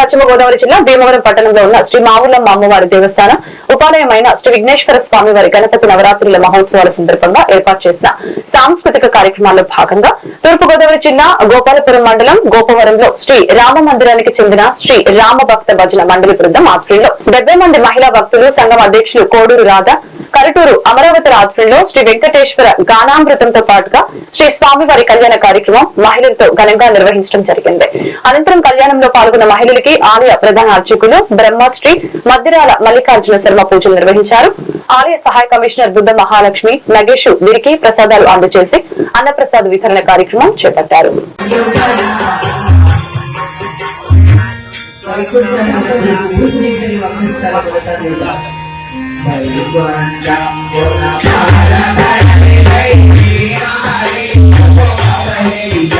పశ్చిమ గోదావరి జిల్లా భీమవరం పట్టణంలో ఉన్న శ్రీ మావులమ్మ అమ్మవారి దేవస్థానం ఉపాలయమైన శ్రీ విఘ్నేశ్వర స్వామి వారి గణపతి నవరాత్రుల మహోత్సవాల సందర్భంగా ఏర్పాటు చేసిన సాంస్కృతిక కార్యక్రమాల్లో భాగంగా తూర్పు గోదావరి జిల్లా గోపాలపురం మండలం గోపవరంలో శ్రీ రామ మందిరానికి చెందిన శ్రీ రామ భక్త భజన మండలి బృందం ఆధ్వర్యంలో డెబ్బై మంది మహిళా భక్తులు సంఘం అధ్యక్షులు కోడూరు రాధ కరటూరు అమరావతి రాత్రుల్లో శ్రీ వెంకటేశ్వర గానామృతంతో పాటుగా శ్రీ స్వామివారి కళ్యాణ కార్యక్రమం మహిళలతో ఘనంగా నిర్వహించడం జరిగింది. అనంతరం కళ్యాణంలో పాల్గొన్న మహిళలకి ఆలయ ప్రధాన అర్చకులు బ్రహ్మశ్రీ మద్దిరాల మల్లికార్జున శర్మ పూజలు నిర్వహించారు. ఆలయ సహాయ కమిషనర్ బుద్ధ మహాలక్ష్మి నగేష్ వీరికి ప్రసాదాలు అందజేసి అన్నప్రసాద్ వితరణ కార్యక్రమం చేపట్టారు. Thank you.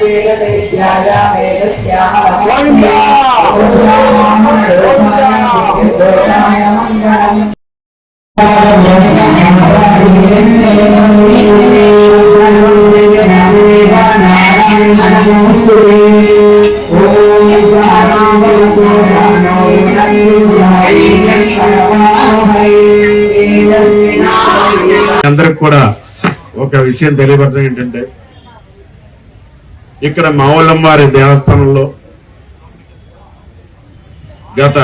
అందరికి కూడా ఒక విషయం తెలియపరచడం ఏంటంటే ఇక్కడ మావలమ్మారి దేవస్థానంలో గత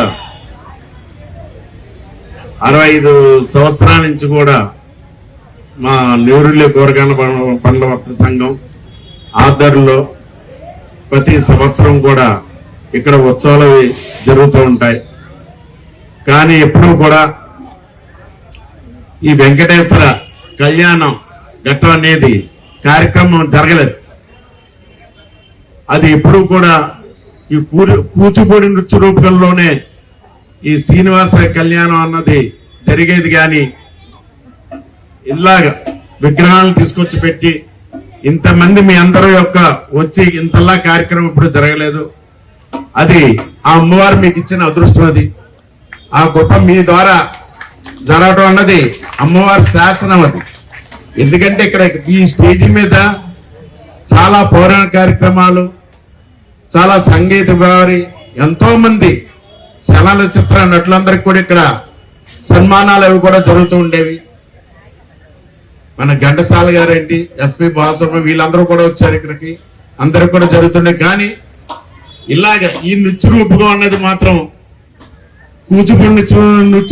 అరవై ఐదు సంవత్సరాల నుంచి కూడా మా నెవరుల్లి కూరగాయల పండ్ల సంఘం ఆధ్వర్యంలో ప్రతి సంవత్సరం కూడా ఇక్కడ ఉత్సవాలు జరుగుతూ ఉంటాయి. కానీ ఎప్పుడూ కూడా ఈ వెంకటేశ్వర కళ్యాణం ఘట్టం అనేది కార్యక్రమం జరగలేదు. అది ఎప్పుడు కూడా ఈ కూచిపూడి నృత్య రూపంలోనే ఈ శ్రీనివాస కళ్యాణం అన్నది జరిగేది కానీ ఇలాగ విగ్రహాలను తీసుకొచ్చి పెట్టి ఇంతమంది మీ అందరూ యొక్క వచ్చి ఇంతలా కార్యక్రమం ఇప్పుడు జరగలేదు. అది ఆ అమ్మవారు మీకు ఇచ్చిన అదృష్టం అది. ఆ గొప్ప మీ ద్వారా జరగడం అన్నది అమ్మవారి శాసనం అది. ఎందుకంటే ఇక్కడ ఈ స్టేజ్ మీద చాలా పౌరాణ కార్యక్రమాలు చాలా సంగీత వారి ఎంతో మంది చలన చిత్ర నటులందరికీ కూడా ఇక్కడ సన్మానాలు అవి కూడా జరుగుతూ ఉండేవి. మన ఘంటసాల గారేంటి ఎస్పి బాలసుబ్రహ్మణ్యం వీళ్ళందరూ కూడా వచ్చారు ఇక్కడికి. అందరికి కూడా జరుగుతుండే. కానీ ఇలాగ ఈ నృత్య రూపుగా అన్నది మాత్రం కూచిపూడి నృత్య నృత్య